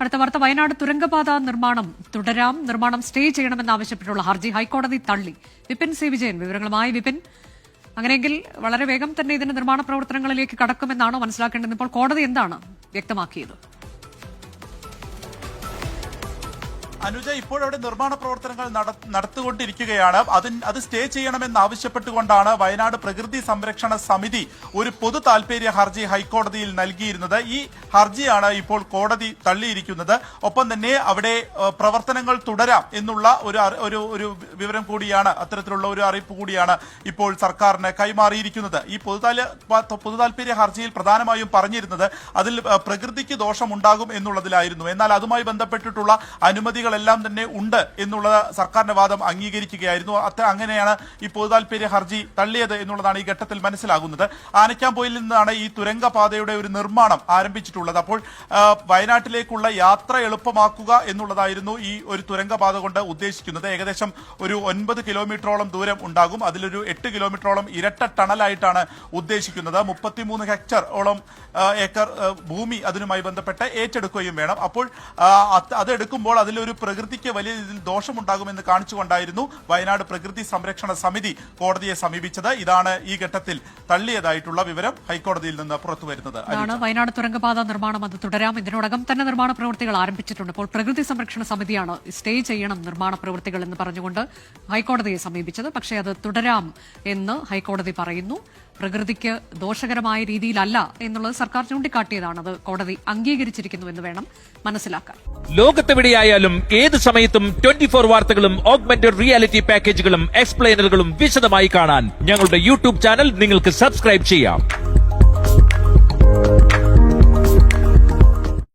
അടുത്ത വാർത്ത വയനാട് തുരങ്കപാത നിർമ്മാണം തുടരാം. നിർമ്മാണം സ്റ്റേ ചെയ്യണമെന്നാവശ്യപ്പെട്ടുള്ള ഹർജി ഹൈക്കോടതി തള്ളി. വിപിൻ സി. വിജയൻ വിവരങ്ങളുമായി. വിപിൻ അങ്ങനെയെങ്കിൽ വളരെ വേഗം തന്നെ ഇതിന്റെ നിർമ്മാണ പ്രവർത്തനങ്ങളിലേക്ക് കടക്കുമെന്നാണോ മനസ്സിലാക്കേണ്ടത്? ഇപ്പോൾ കോടതി എന്താണ് വ്യക്തമാക്കിയത്? അനുജ ഇപ്പോൾ അവിടെ നിർമ്മാണ പ്രവർത്തനങ്ങൾ നടത്തുകൊണ്ടിരിക്കുകയാണ്. അത് അത് സ്റ്റേ ചെയ്യണമെന്ന് ആവശ്യപ്പെട്ടുകൊണ്ടാണ് വയനാട് പ്രകൃതി സംരക്ഷണ സമിതി ഒരു പൊതു താൽപര്യ ഹർജി ഹൈക്കോടതിയിൽ നൽകിയിരുന്നത്. ഈ ഹർജിയാണ് ഇപ്പോൾ കോടതി തള്ളിയിരിക്കുന്നത്. ഒപ്പം തന്നെ അവിടെ പ്രവർത്തനങ്ങൾ തുടരാം എന്നുള്ള ഒരു ഒരു ഒരു വിവരം കൂടിയാണ് അത്തരത്തിലുള്ള ഒരു അറിയിപ്പ് കൂടിയാണ് ഇപ്പോൾ സർക്കാരിന് കൈമാറിയിരിക്കുന്നത്. ഈ പൊതു താൽപര്യ ഹർജിയിൽ പ്രധാനമായും പറഞ്ഞിരുന്നത് അതിൽ പ്രകൃതിക്ക് ദോഷമുണ്ടാകും എന്നുള്ളതിലായിരുന്നു. എന്നാൽ അതുമായി ബന്ധപ്പെട്ടിട്ടുള്ള അനുമതികളെല്ലാം തന്നെ ഉണ്ട് എന്നുള്ള സർക്കാരിന്റെ വാദം അംഗീകരിക്കുകയായിരുന്നു. അത്ത അങ്ങനെയാണ് ഈ പൊതുതാൽപര്യ ഹർജി തള്ളിയത് എന്നുള്ളതാണ് ഈ ഘട്ടത്തിൽ മനസ്സിലാകുന്നത്. ആനക്കാമ്പോയിൽ നിന്നാണ് ഈ തുരങ്കപാതയുടെ ഒരു നിർമ്മാണം ആരംഭിച്ചിട്ടുള്ളത്. അപ്പോൾ വയനാട്ടിലേക്കുള്ള യാത്ര എളുപ്പമാക്കുക എന്നുള്ളതായിരുന്നു ഈ ഒരു തുരങ്കപാത കൊണ്ട് ഉദ്ദേശിക്കുന്നത്. ഏകദേശം ഒരു ഒൻപത് കിലോമീറ്ററോളം ദൂരം ഉണ്ടാകും. അതിലൊരു എട്ട് കിലോമീറ്ററോളം ഇരട്ട ടണലായിട്ടാണ് ഉദ്ദേശിക്കുന്നത്. മുപ്പത്തിമൂന്ന് ഹെക്ടർ ഓളം ഏക്കർ ഭൂമി അതിനുമായി ബന്ധപ്പെട്ട് ഏറ്റെടുക്കുകയും വേണം. അപ്പോൾ അത് അതെടുക്കുമ്പോൾ അതിലൊരു പ്രകൃതിക്ക് വലിയ രീതിയിൽ ദോഷമുണ്ടാകുമെന്ന് കാണിച്ചുകൊണ്ടായിരുന്നു വയനാട് പ്രകൃതി സംരക്ഷണ സമിതി കോടതിയെ സമീപിച്ചത്. ഇതാണ് ഈ ഘട്ടത്തിൽ തള്ളിയതായിട്ടുള്ള വിവരം ഹൈക്കോടതിയിൽ നിന്ന് പുറത്തുവരുന്നത്. വയനാട് തുരങ്കപാത നിർമ്മാണം അത് തുടരാം. ഇതിനോടകം തന്നെ നിർമ്മാണ പ്രവൃത്തികൾ ആരംഭിച്ചിട്ടുണ്ട്. ഇപ്പോൾ പ്രകൃതി സംരക്ഷണ സമിതിയാണ് സ്റ്റേ ചെയ്യണം നിർമ്മാണ പ്രവൃത്തികൾ എന്ന് പറഞ്ഞുകൊണ്ട് ഹൈക്കോടതിയെ സമീപിച്ചത്. പക്ഷേ അത് തുടരാം എന്ന് ഹൈക്കോടതി പറയുന്നു. പ്രകൃതിക്ക് ദോഷകരമായ രീതിയിലല്ല എന്നുള്ളത് സർക്കാർ ചൂണ്ടിക്കാട്ടിയതാണ് അത് കോടതി അംഗീകരിച്ചിരിക്കുന്നു എന്ന് വേണം മനസ്സിലാക്കാൻ. ലോകത്തെവിടെയായാലും ഏത് സമയത്തും ട്വന്റി ഫോർ വാർത്തകളും ഓഗ്മെന്റഡ് റിയാലിറ്റി പാക്കേജുകളും എക്സ്പ്ലെയിനറുകളും വിശദമായി കാണാൻ ഞങ്ങളുടെ യൂട്യൂബ് ചാനൽ നിങ്ങൾക്ക് സബ്സ്ക്രൈബ് ചെയ്യാം.